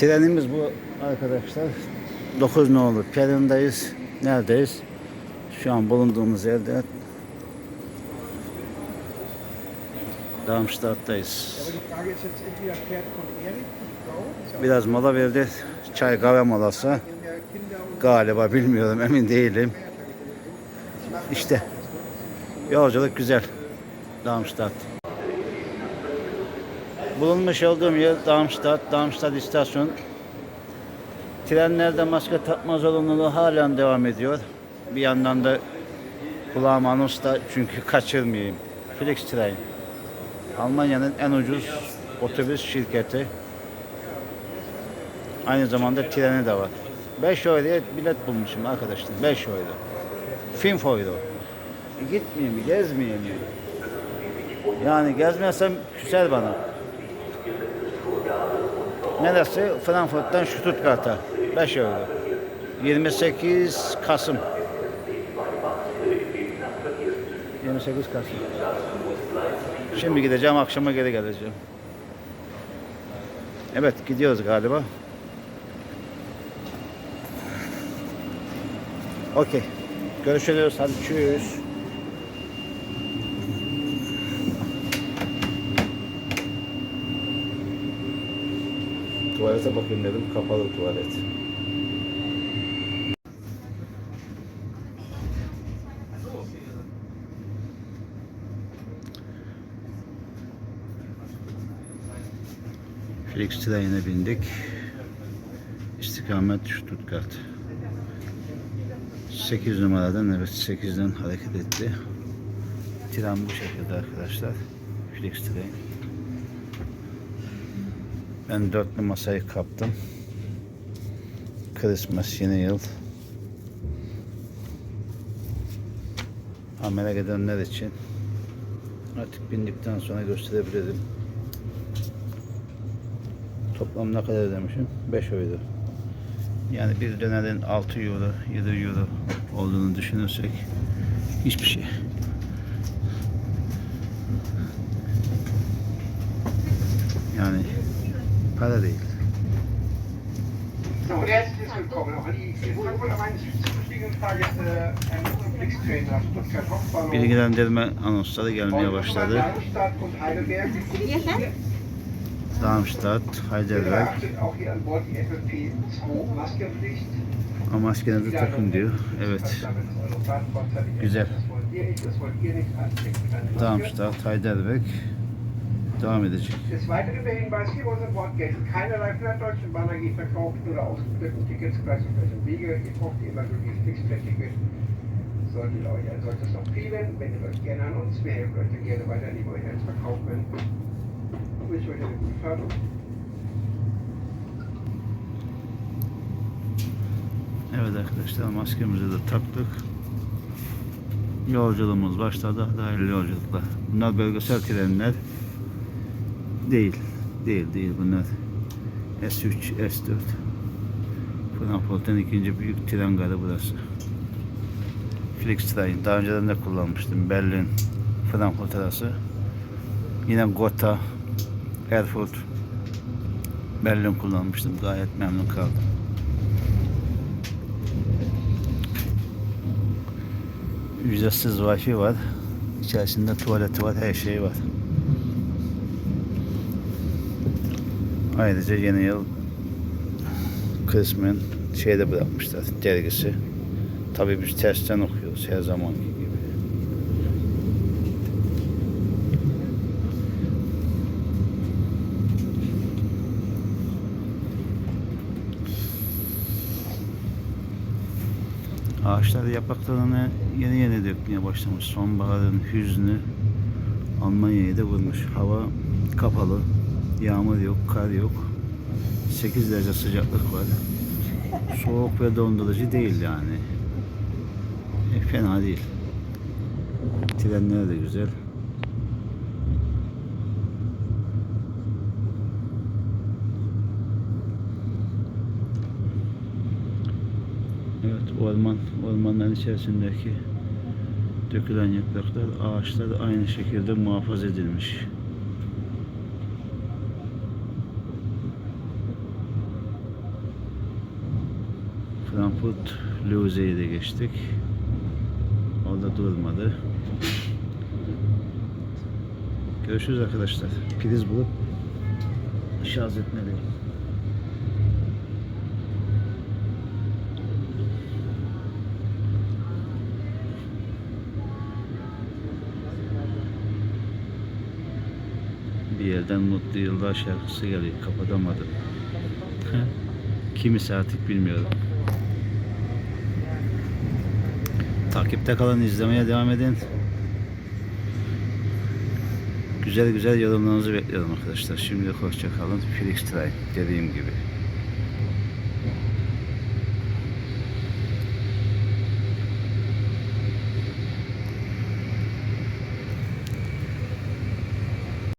Trenimiz bu arkadaşlar. 9 nolu Perin'deyiz. Neredeyiz? Şu an bulunduğumuz yerde Darmstadt'tayız. Biraz mola verdi. Çay kahve molası. Galiba bilmiyorum emin değilim. İşte yolculuk güzel. Darmstadt. Bulunmuş olduğum yer Darmstadt, Darmstadt istasyon. Trenlerde maske takma zorunluluğu halen devam ediyor. Bir yandan da kulağım anons da çünkü kaçırmayayım. Flixtrain. Almanya'nın en ucuz otobüs şirketi. Aynı zamanda treni de var. 5 euroya bilet bulmuşum arkadaşlar. 5 euro. 5 euro. E, Gitmeyeyim gezmeyeyim? Yani gezmezsem küser bana. Neresi? Frankfurt'tan Stuttgart'a. 5 euro. 28 Kasım. 28 Kasım. Şimdi gideceğim, akşama geri geleceğim. Evet, gidiyoruz galiba. Okey. Görüşürüz. Hadi tschüss. Tuvalete bakayım dedim. Kapalı tuvalet. Felix trenine bindik. İstikamet Stuttgart. 8 numaradan evet 8'den hareket etti. Tren bu şekilde arkadaşlar. Felix Train. Ben dörtlü masayı kaptım. Christmas yeni yıl. Ha merak edenler için artık bindikten sonra gösterebilirim. Toplam ne kadar ödemişim? 5 euro. Yani bir dönerin 6 euro, 7 euro olduğunu düşünürsek hiçbir şey. Yani para değil. So, herzlich willkommen. Bilgilendirme anonsları gelmeye başladı. Darmstadt Heidelberg. Darmstadt, Bitte Heidelberg. beachtet auch hier an Bord die FFP2 Maskenpflicht. Ama maskenizi takın diyor. Evet. Güzel. Darmstadt, Heidelberg devam edecek. Des Weiteren der Hinweis, hier Bord gelten keinerlei von der Deutschen Bahn AG verkauften oder ausgeführten Tickets gleich auf welchem Wege. Ihr braucht immer nur die Fixfläche. Solltet ihr euch ein solches noch fehlen, wendet euch gerne an uns. Wir helfen euch dann gerne weiter, indem wir euch eins verkaufen. Und wünsche euch eine gute Fahrt. Evet arkadaşlar maskemizi de taktık. Yolculuğumuz başladı. Hayırlı yolculuklar. Bunlar bölgesel trenler değil. Değil değil bunlar. S3, S4. Frankfurt'un ikinci büyük tren garı burası. Flixtrain. Daha önceden de kullanmıştım. Berlin, Frankfurt arası. Yine Gotha, Erfurt, Berlin kullanmıştım. Gayet memnun kaldım. Ücretsiz wifi var. İçerisinde tuvaleti var, her şey var. Ayrıca yeni yıl kısmen şeyde bırakmışlar, dergisi. Tabii biz tersten okuyoruz her zamanki gibi. Ağaçlar yapraklarını yeni yeni dökmeye başlamış. Sonbaharın hüznü Almanya'yı da vurmuş. Hava kapalı. Yağmur yok, kar yok. 8 derece sıcaklık var. Soğuk ve dondurucu değil yani. E, fena değil. Trenler de güzel. Evet orman, ormanların içerisindeki dökülen yapraklar, ağaçlar aynı şekilde muhafaza edilmiş. Frankfurt Luze'yi de geçtik. O da durmadı. Görüşürüz arkadaşlar. Priz bulup şarj etmeliyim. Bir yerden Mutlu Yıllar şarkısı geliyor. Kapatamadım. Kimisi artık bilmiyorum. Takipte kalın, izlemeye devam edin. Güzel güzel yorumlarınızı bekliyorum arkadaşlar. Şimdi hoşça kalın. Felix Try dediğim gibi.